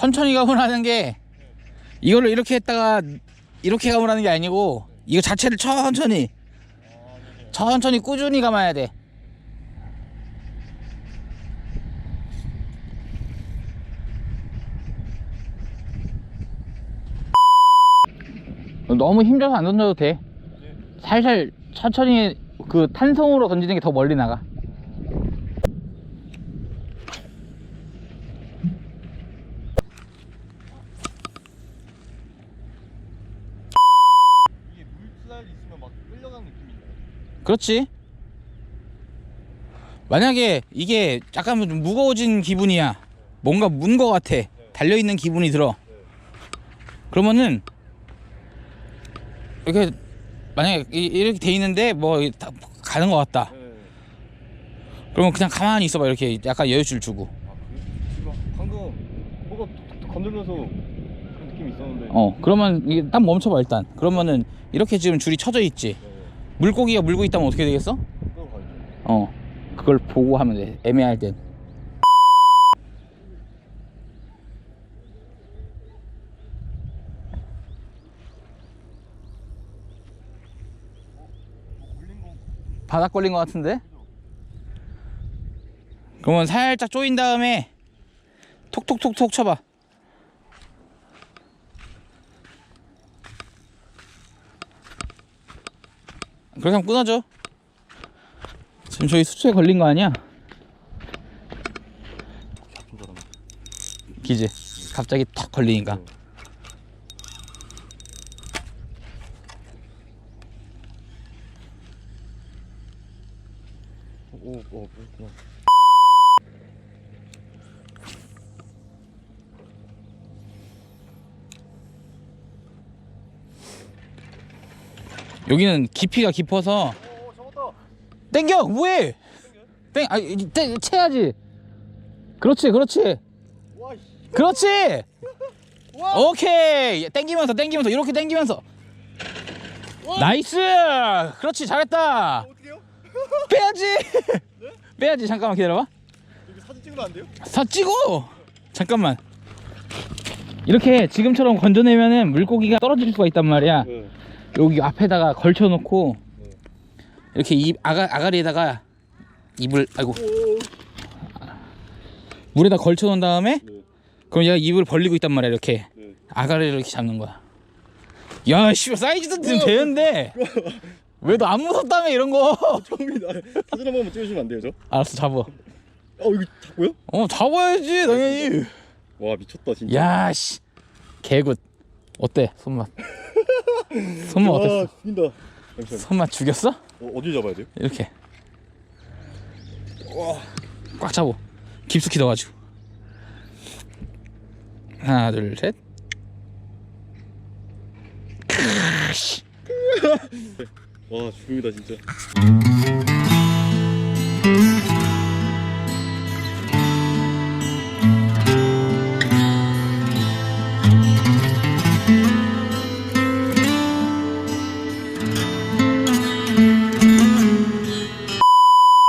천천히 가문하는 게 이거를 이렇게 했다가 이렇게 가문하는 게 아니고 이거 자체를 천천히 천천히 꾸준히 감아야 돼. 너무 힘줘서 안 던져도 돼. 살살 천천히 그 탄성으로 던지는 게 더 멀리 나가. 이게 물살 있으면 막 끌려가는 느낌인데. 그렇지. 만약에 이게 약간 좀 무거워진 기분이야. 뭔가 문 거 같아. 달려 있는 기분이 들어. 그러면은 이렇게 만약에 이- 이렇게 돼 있는데 뭐다 가는 것 같다. 네. 그러면 그냥 가만히 있어봐. 이렇게 약간 여유줄 주고. 아 방금 뭐가 건들면서 그런 느낌이 있었는데. 어. 그러면 이게 딱 멈춰봐 일단. 그러면은 이렇게 지금 줄이 쳐져 있지. 네. 물고기가 물고 있다면 어떻게 되겠어? 어. 그걸 보고 하면 돼. 애매할 땐. 바닥 걸린 것 같은데? 그러면 살짝 조인 다음에 톡톡톡톡 쳐봐. 그렇게 하면 끊어져. 지금 저희 수초에 걸린 거 아니야? 기지. 갑자기 턱 걸리니까. 오, 어, 그렇구나. 여기는 깊이가 깊어서. 땡겨 뭐해? 땡, 아, 이- 땡, 채야지. 그렇지, 그렇지. 그렇지. 와. 오케이, 땡기면서, 땡기면서, 이렇게 땡기면서. 나이스. 그렇지, 잘했다. 빼야지. 빼야지. 잠깐만 기다려봐. 사진 찍으면 안 돼요? 사 찍어. 잠깐만. 이렇게 지금처럼 건져내면은 물고기가 떨어질 수가 있단 말이야. 네. 여기 앞에다가 걸쳐놓고 네. 이렇게 입 아가 아가리에다가 입을 아이고 오. 물에다 걸쳐놓은 다음에 네. 그럼 얘가 입을 벌리고 있단 말이야 이렇게 네. 아가리를 이렇게 잡는 거야. 야, 씨 사이즈도 좀 되는데 왜 너 안 무섭다며 이런 거? 처음이다. 사진 한 번만 찍으시면 안 돼요, 저? 알았어 잡어. 어, 이거 잡고요? 어 잡아야지 당연히. 와, 미쳤다, 진짜. 야, 씨 개굿. 어때 손맛? 손맛 와, 어땠어? 죽인다. 잠시만. 손맛 죽였어? 어, 어 디 잡아야 돼요? 이렇게 와. 꽉 잡어. 깊숙이 넣어가지고. 하나 둘 셋. 와, 죽음이다, 진짜.